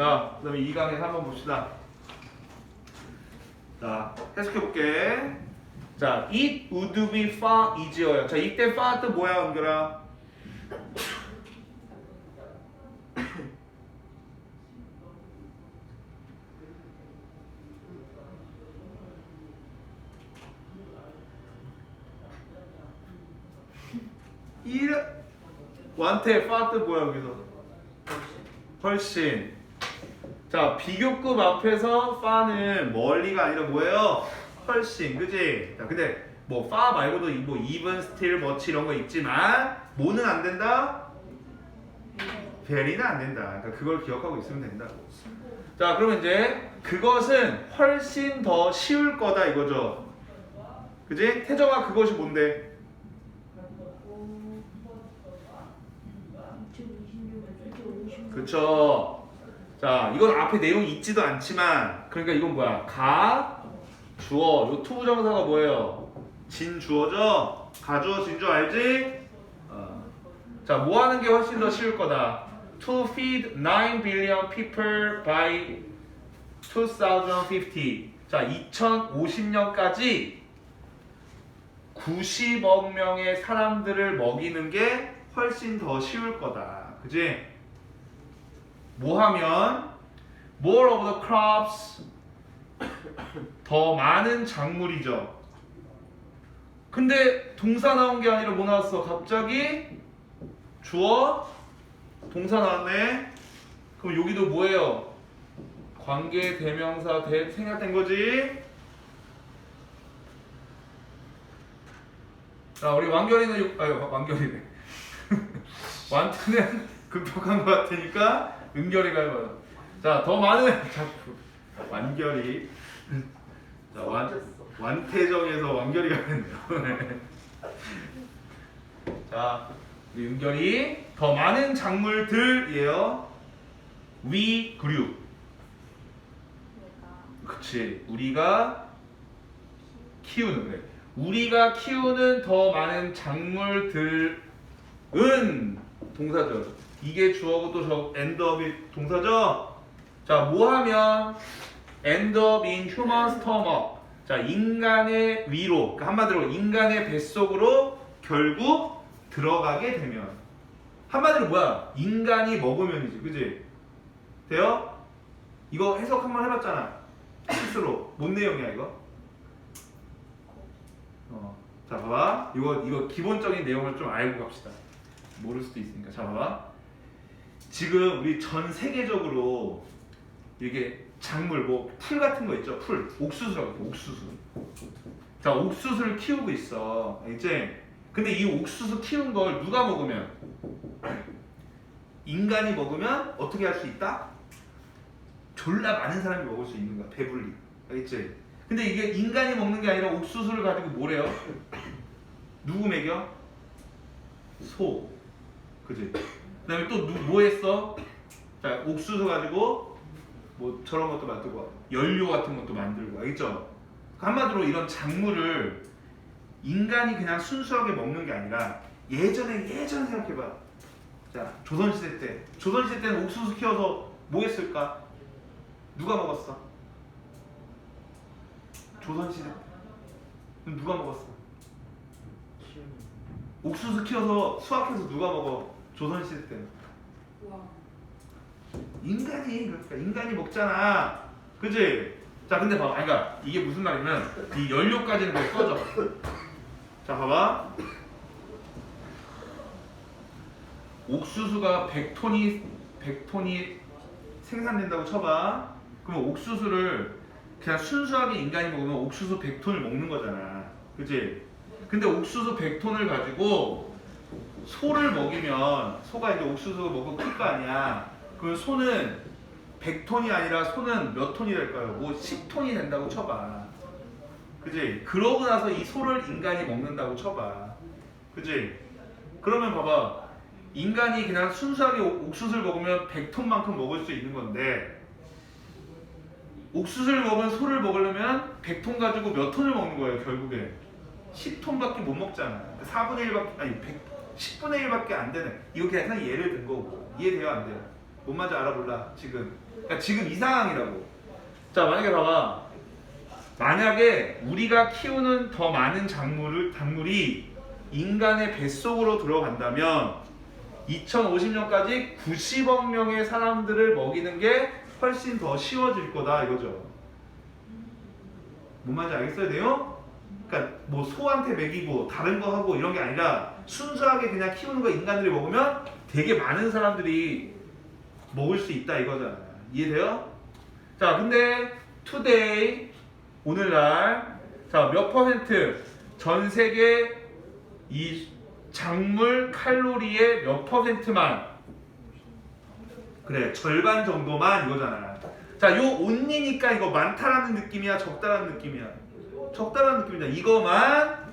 자, 그 다음에 이 강에서 한번 봅시다. 자, 해석해볼게. 자, it would be far easier요. 자, 이때 far 뜻 뭐야, 은결아? 일 완태 뜻 뭐야, 여기서? 훨씬. 자, 비교급 앞에서 파는 멀리가 아니라 뭐예요? 훨씬, 그지? 자, 근데 뭐 파 말고도 이- 뭐 even, still, much 이런 거 있지만 뭐는 안 된다? very는 안 된다. 그러니까 그걸 기억하고 있으면 된다고. 자, 그러면 이제 그것은 훨씬 더 쉬울 거다 이거죠. 그지? 태정아 그것이 뭔데? 2026년 2050년 그쵸. 자, 이건 앞에 내용이 있지도 않지만, 그러니까 이건 뭐야? 가, 주어. 요 투부정사가 뭐예요? 진 주어죠? 가 주어, 진 주어 알지? 어. 자, 뭐 하는 게 훨씬 더 쉬울 거다? To feed 9 billion people by 2050. 자, 2050년까지 90억 명의 사람들을 먹이는 게 훨씬 더 쉬울 거다. 그지? 뭐 하면 more of the crops 더 많은 작물이죠. 근데 동사 나온 게 아니라 뭐 나왔어? 갑자기 주어 동사 나왔네. 그럼 여기도 뭐예요? 관계 대명사 대 생략된 거지. 자, 우리 완결이는 요- 아유 완결이네. 완투는 극복한 것 같으니까 은결이가 해봐요. 자, 더 많은 자꾸 완결이 자, 완 완태정에서 완결이가 됐네요. 네. 자, 우리 은결이 더 많은 작물들이에요. We grew. 그치. 우리가 키우는 그래. 우리가 키우는 더 많은 작물들은 동사죠. 이게 주어고 또저 up이 동사죠. 자, 뭐 하면 up in human stomach. 자, 인간의 위로, 그러니까 한마디로 인간의 뱃속으로 결국 들어가게 되면 한마디로 뭐야? 인간이 먹으면이지, 그지? 돼요? 이거 해석 한번 해 봤잖아. 스스로 뭔 내용이야 이거? 어, 자 봐봐. 이거 이거 기본적인 내용을 좀 알고 갑시다. 모를 수도 있으니까. 자 봐봐. 지금 우리 전 세계적으로 이게 작물 뭐 풀 같은 거 있죠? 풀 옥수수라고 해. 옥수수. 자 옥수수를 키우고 있어. 이제 근데 이 옥수수 키운 걸 누가 먹으면 인간이 먹으면 어떻게 할 수 있다? 졸라 많은 사람이 먹을 수 있는 거야. 배불리. 알겠지? 근데 이게 인간이 먹는 게 아니라 옥수수를 가지고 뭐래요? 누구 먹여? 소. 그지? 그 다음에 또 뭐 했어? 자, 옥수수 가지고 뭐 저런 것도 만들고 연료 같은 것도 만들고 알겠죠? 한마디로 이런 작물을 인간이 그냥 순수하게 먹는 게 아니라 예전에 예전에 생각해봐. 자, 조선시대 때 조선시대 때는 옥수수 키워서 뭐 했을까? 누가 먹었어? 조선시대 때 그럼 누가 먹었어? 옥수수 키워서 수확해서 누가 먹어? 조선시대 때 와. 인간이 그러니까 인간이 먹잖아. 그지? 자 근데 봐봐. 아니, 그러니까 이게 무슨 말이면 이 연료까지는 거의 꺼져. 자 봐봐. 옥수수가 100톤이 100톤이 생산된다고 쳐봐. 그러면 옥수수를 그냥 순수하게 인간이 먹으면 옥수수 100톤을 먹는 거잖아. 그지? 근데 옥수수 100톤을 가지고 소를 먹이면 소가 이제 옥수수 먹고 클 거 아니야 그럼 소는 100톤이 아니라 소는 몇 톤이 될까요? 뭐 10톤이 된다고 쳐봐 그지? 그러고 나서 이 소를 인간이 먹는다고 쳐봐 그지? 그러면 봐봐 인간이 그냥 순수하게 옥- 옥수수를 먹으면 100톤만큼 먹을 수 있는 건데 옥수수를 먹은 소를 먹으려면 100톤 가지고 몇 톤을 먹는 거예요 결국에 10톤밖에 못 먹잖아 4분의 1밖에 아니 100, 10분의 1밖에 안 되는 이거 그냥 예를 든 거고 이해돼요 안 돼요? 뭔 말인지 알아볼라 지금 그러니까 지금 이 상황이라고. 자 만약에 봐봐. 만약에 우리가 키우는 더 많은 작물을 작물이 인간의 뱃속으로 들어간다면 2050년까지 90억 명의 사람들을 먹이는 게 훨씬 더 쉬워질 거다 이거죠. 뭔 말인지 알겠어야 돼요? 그러니까 뭐 소한테 먹이고 다른 거 하고 이런 게 아니라 순수하게 그냥 키우는 거 인간들이 먹으면 되게 많은 사람들이 먹을 수 있다 이거잖아. 이해돼요? 자, 근데 today 오늘날 자 몇 퍼센트 전 세계 이 작물 칼로리의 몇 퍼센트만 그래 절반 정도만 이거잖아. 자, 요 온니니까 이거 많다라는 느낌이야, 적다라는 느낌이야. 적다라는 느낌이야. 이거만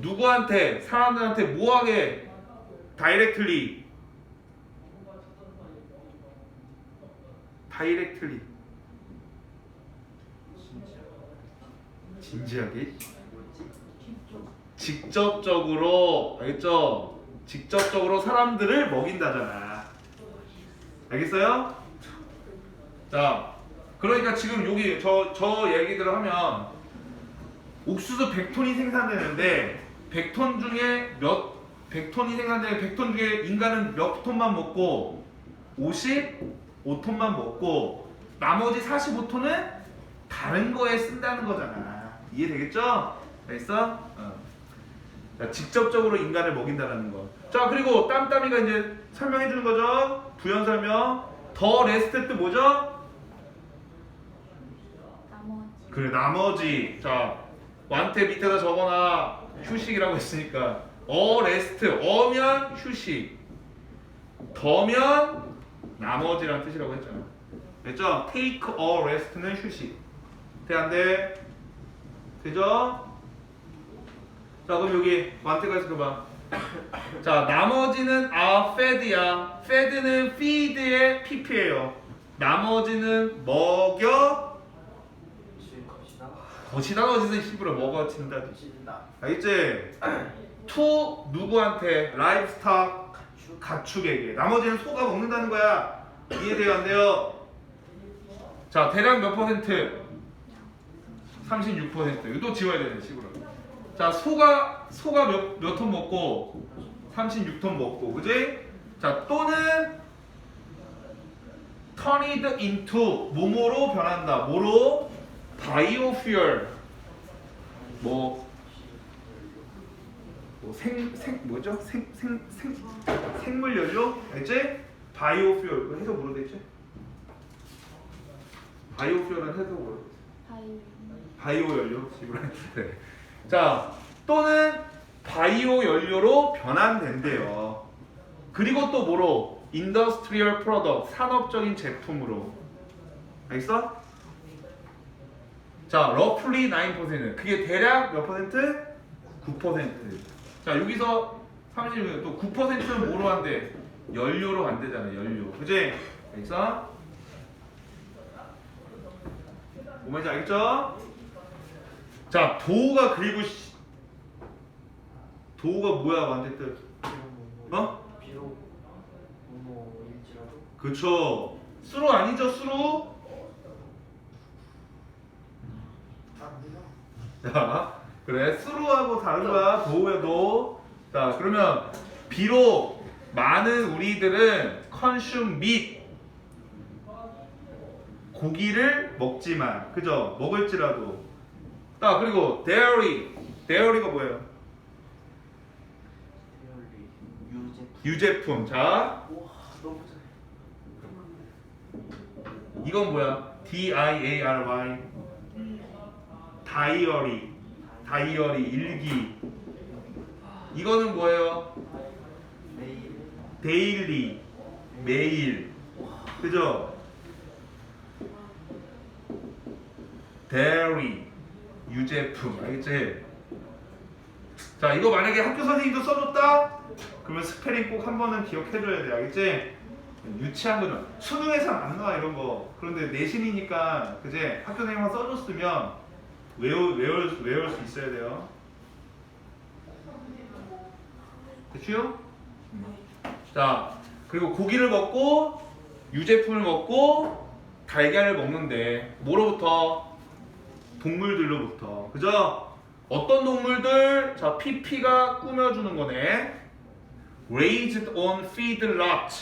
누구한테 사람들한테 뭐하게 다이렉트리 다이렉트리 진지하게 직접적으로 알겠죠? 직접적으로 사람들을 먹인다잖아. 알겠어요? 자, 그러니까 지금 여기 저, 저 얘기들을 하면 옥수수 100톤이 생산되는데 100톤 중에 몇 100톤이 생산되는 100톤 중에 인간은 몇 톤만 먹고 55톤만 먹고 나머지 45톤은 다른 거에 쓴다는 거잖아. 이해되겠죠? 알겠어? 어. 자, 직접적으로 인간을 먹인다는 거. 자, 그리고 땀땀이가 이제 설명해 주는 거죠. 부연 설명. 더 레스트 뜻 뭐죠? 나머지 그래 나머지 자 완태 밑에다 적어놔 휴식이라고 했으니까 어 레스트 어면 휴식 더면 나머지란 뜻이라고 했잖아 됐죠? take a rest는 휴식 돼 안돼? 되죠? 자 그럼 여기 완태가 있을 거봐 자 나머지는 are fed야 fed는 feed의 pp예요 나머지는 먹여. 거시다가 어디서 시부러 먹어친다 찐다. 알겠지? to 누구한테? 라이브스탁 가축에게 나머지는 소가 먹는다는 거야 이해돼요 안 돼요? 자 대략 몇 퍼센트? 36% 이거 또 지워야 되네 시부러 자 소가 소가 몇몇톤 먹고 36톤 먹고 그지? 자 또는 turned into 뭐뭐로 변한다 뭐로? Biofuel 뭐, 뭐 생, 생 뭐죠? 생, 생, 생, 생물 연료? 알지? 바이오퓨얼 이거 해석 뭐로 되지? 바이오퓨얼은 해석 뭐로 되지? 바이 바이오 연료 네. 자 또는 바이오 연료로 변환된대요. 그리고 또 뭐로? 인더스트리얼 프로덕트 산업적인 제품으로 알겠어? 자, roughly 9% 그게 대략 몇 퍼센트? 9%. 자, 여기서 30은 또 9%는 뭐로 한대? 연료로 안 되잖아, 연료. 그지? 알겠어? 뭔지 알겠죠? 자, 도우가 그리고 시- 도우가 뭐야, 완전 뜻? 어? 비록 뭐 일지라도 그쵸. 수로 아니죠, 수로? 자, 그래. 수로하고 다른 거야. 도우야, 도. 자, 그러면 비록 많은 우리들은 컨슘 및 고기를 먹지만, 그죠? 먹을지라도. 자, 그리고 dairy. dairy가 뭐예요? 유제. 유제품. 자, 와 너무 잘해. 이건 뭐야? 다이어리. 다이어리 일기. 이거는 뭐예요? 데일리. 매일. 그죠? 데리. 유제품. 알겠지? 자, 이거 만약에 학교 선생님도 써줬다? 그러면 스페링 꼭 한 번은 기억해줘야 돼. 알겠지? 유치한 거는 수능에선 안 나와 이런 거. 그런데 내신이니까 그제 학교 선생님만 써줬으면 외울 외울 외울 수 있어야 돼요. 됐죠? 자 그리고 고기를 먹고 유제품을 먹고 달걀을 먹는데 뭐로부터? 동물들로부터. 그죠? 어떤 동물들? 자, PP가 꾸며주는 거네. Raised on feedlot.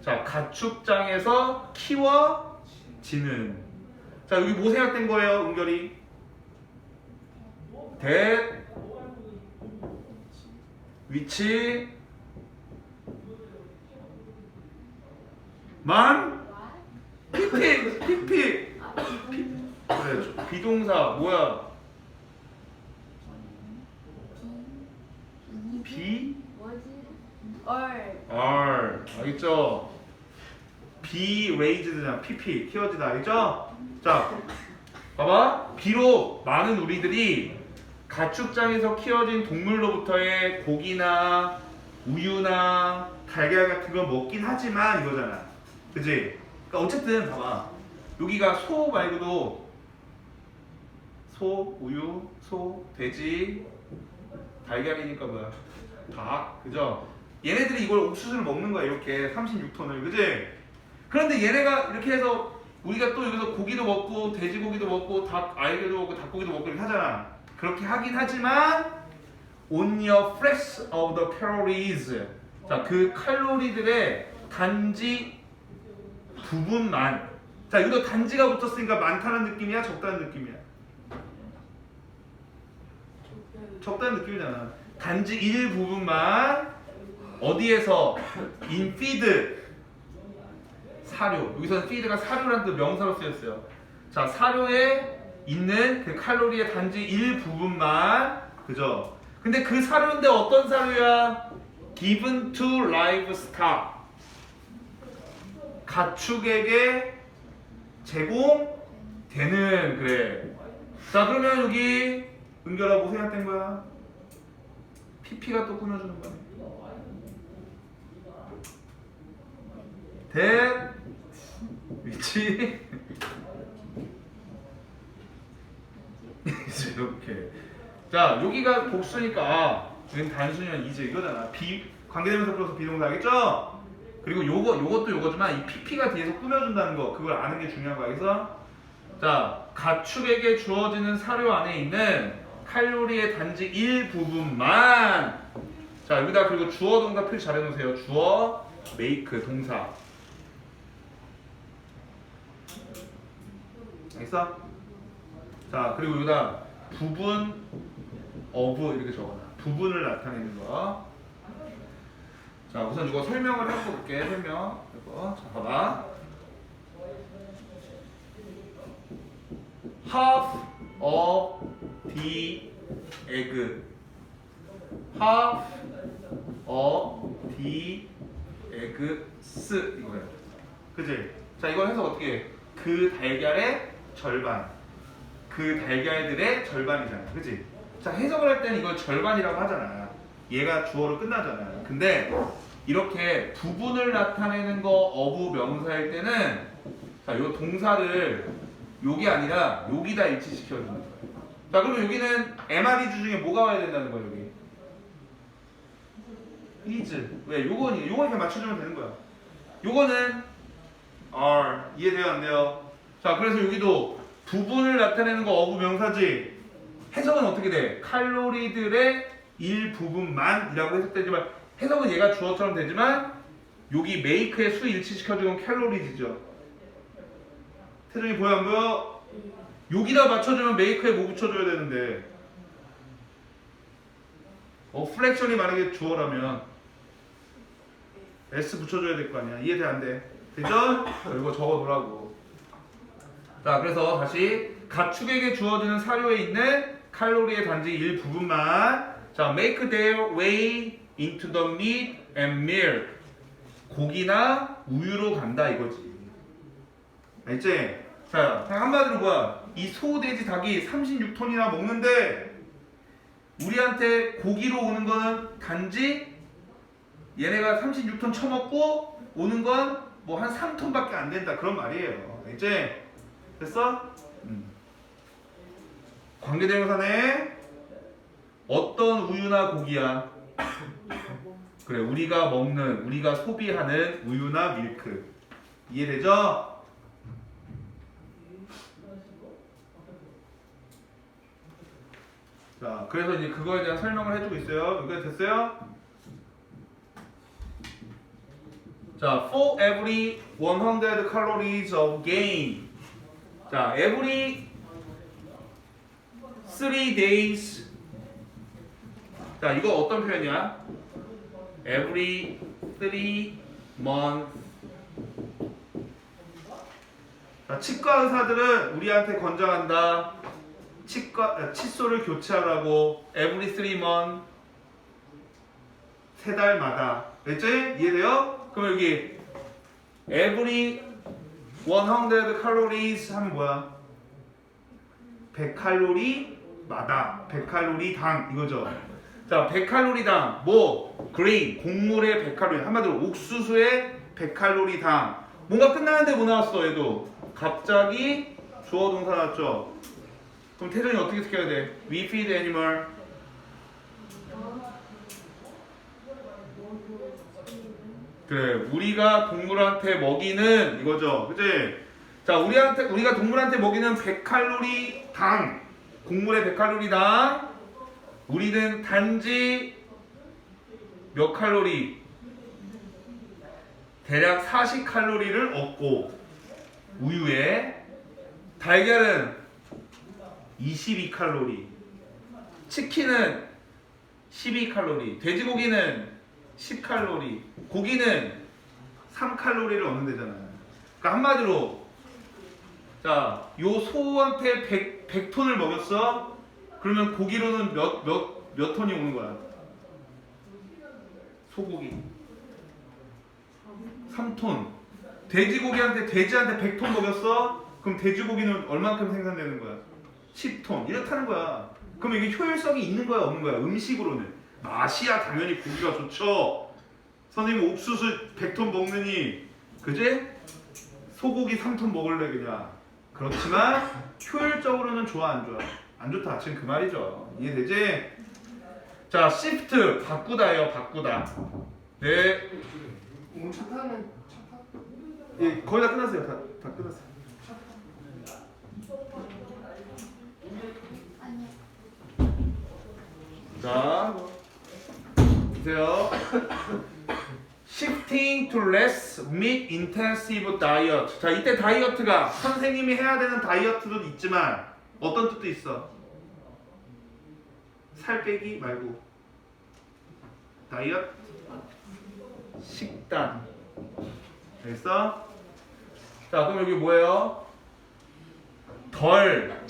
자, 가축장에서 키워지는. 자, 여기 뭐 생각된 거예요, 은결이? 대 위치. 만. PP PP 그래 비동사 뭐야? 비? 뭐지? 얼. R 알겠죠? be raised잖아 PP 키워지다. 알겠죠? 자 봐봐. 비록 많은 우리들이 가축장에서 키워진 동물로부터의 고기나 우유나 달걀 같은 걸 먹긴 하지만 이거잖아 그지? 그러니까 어쨌든 봐봐 여기가 소 말고도 소, 우유, 소, 돼지, 달걀이니까 뭐야 닭 그죠? 얘네들이 이걸 옥수수를 먹는 거야 이렇게 36톤을 그지? 그런데 얘네가 이렇게 해서 우리가 또 여기서 고기도 먹고 돼지고기도 먹고 닭 알게도 먹고 닭고기도 먹고 이렇게 하잖아 그렇게 하긴 하지만 only a fraction of the calories. 자 그 칼로리들의 단지 부분만. 자 여기도 단지가 붙었으니까 많다는 느낌이야? 적다는 느낌이야? 적다는 느낌이잖아. 단지 일부분만 어디에서? feed. 사료. 여기서는 feed가 사료라는 뜻 명사로 쓰였어요. 자 사료에 있는 그 칼로리의 단지 일부분만 그죠? 근데 그 사료인데 어떤 사료야? Given to livestock 가축에게 제공되는 그래. 자 그러면 여기 은결아 뭐 생각된 거야. PP가 또 꾸며주는 거네. 대 위치 이렇게. 자 여기가 복수니까 아, 여기는 단순히는 이제 이거잖아. 비 관계대명사 플러스 비동사 알겠죠? 그리고 요거 요것도 요거지만 이 PP가 뒤에서 꾸며준다는 거 그걸 아는 게 중요한 거야. 그래서 자 가축에게 주어지는 사료 안에 있는 칼로리의 단지 일부분만. 자 여기다 그리고 주어 동사 표시 잘 해놓으세요. 주어 make 동사. 알겠어? 자 그리고 여기다 부분 of 이렇게 적어놔. 부분을 나타내는 거. 자 우선 이거 설명을 해볼게. 설명. 이거. 자 봐봐. Half of the egg. Half of the eggs 이거야 그지? 자 이걸 해서 어떻게 해? 그 달걀의 절반 그 달걀들의 절반이잖아 그지? 자 해석을 할 때는 이걸 절반이라고 하잖아. 얘가 주어로 끝나잖아 근데 이렇게 부분을 나타내는 거 어부 명사일 때는 자 요 동사를 요게 아니라 여기다 일치시켜 주는 거예요. 자 그러면 여기는 MRE주 중에 뭐가 와야 된다는 거야 여기? Is. 왜? 요거는 요거 이렇게 맞춰주면 되는 거야. 요거는 are 이해돼요 안 돼요? 자 그래서 여기도 부분을 나타내는 거 어부 명사지 해석은 어떻게 돼? 칼로리들의 일부분만이라고 해석되지만 해석은 얘가 주어처럼 되지만 여기 make의 수 일치시켜주는 칼로리지죠 태정이 보여 안 보여? 여기다 맞춰주면 make에 뭐 붙여줘야 되는데 어 프랙션이 만약에 주어라면 s 붙여줘야 될 거 아니야 이해돼 안 돼? 되죠? 이거 적어놓으라고 자 그래서 다시 가축에게 주어지는 사료에 있는 칼로리의 단지 일부분만 자 make their way into the meat and milk 고기나 우유로 간다 이거지. 알지? 자 한마디로 뭐야 이 소, 돼지, 닭이 36톤이나 먹는데 우리한테 고기로 오는 거는 단지 얘네가 36톤 처먹고 오는 건 뭐 한 3톤밖에 안 된다. 그런 말이에요. 알지? 됐어? 음. 관계대명사네. 어떤 우유나 고기야. 그래, 우리가 먹는, 우리가 소비하는 우유나 밀크. 이해되죠? 자, 그래서 이제 그거에 대한 설명을 해주고 있어요. 여기까 됐어요? 자, for every 100 calories of gain. 자, every 3 days. 자, 이거 어떤 표현이야? Every 3 months. 자, 치과 의사들은 우리한테 권장한다. 치과 아, 칫솔을 교체하라고 every 3 month 세 달마다. 됐지? 이해돼요? 그럼 여기 every 100 calories 하면 뭐야? 100칼로리마다 100칼로리당. 이거죠. 자, 100칼로리당. 뭐? 그레인 곡물의 100칼로리. 한마디로 옥수수의 100칼로리당. 뭔가 끝나는데 뭐 나왔어 얘도? 갑자기 주어 동사 나왔죠. 그럼 태전이 어떻게 시켜야 돼? We feed animal 그래 우리가 동물한테 먹이는 이거죠. 그치? 자 우리한테 우리가 동물한테 먹이는 100칼로리 당. 곡물의 100칼로리당. 우리는 단지 몇 칼로리? 대략 40칼로리를 얻고 우유에 달걀은 22칼로리. 치킨은 12칼로리. 돼지고기는 10칼로리 고기는 3칼로리를 얻는 데잖아 그러니까 한마디로 자, 요 소한테 100, 100톤을 먹였어? 그러면 고기로는 몇, 몇, 몇 톤이 오는 거야? 소고기. 3톤. 돼지고기한테, 돼지한테 100톤 먹였어? 그럼 돼지고기는 얼만큼 생산되는 거야? 10톤. 이렇다는 거야. 그럼 이게 효율성이 있는 거야, 없는 거야? 음식으로는. 맛이야, 당연히 고기가 좋죠. 선생님 옥수수 100톤 먹느니, 그제? 소고기 3톤 먹을래 그냥 그렇지만 효율적으로는 좋아 안 좋아 안 좋다 지금 그 말이죠 이해되지? 자 시프트 바꾸다예요 바꾸다 네 오늘 차 타는 차 타? 예, 거의 다 끝났어요 다, 다 끝났어요. 자 보세요. Shifting to less meat intensive diet. 자 이때 다이어트가 선생님이 해야 되는 다이어트도 있지만 어떤 뜻도 있어? 살 빼기 말고. 다이어트? 식단. 알겠어? 자 그럼 여기 뭐예요? 덜.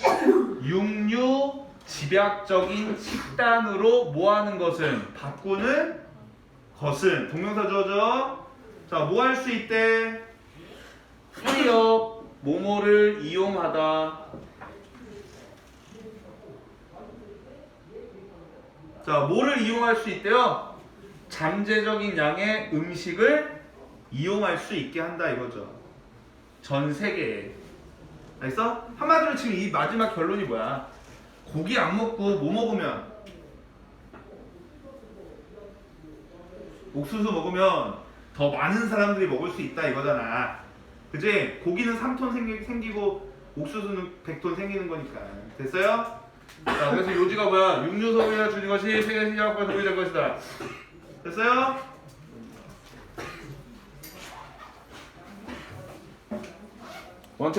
육류 집약적인 식단으로 뭐 하는 것은 바꾸는 것은. 동명사 주어져. 자뭐 할 수 있대? 프리업 모모를 이용하다. 자 뭐를 이용할 수 있대요? 잠재적인 양의 음식을 이용할 수 있게 한다 이거죠. 전 세계에. 알겠어? 한마디로 지금 이 마지막 결론이 뭐야 고기 안 먹고 뭐 먹으면 옥수수 먹으면 더 많은 사람들이 먹을 수 있다 이거잖아. 그지? 고기는 3톤 생기, 생기고 옥수수는 100톤 생기는 거니까. 됐어요? 자, 그래서 요지가 뭐야? 육류 소비가 주는 것이 세계 시장과 될 것이다. 됐어요?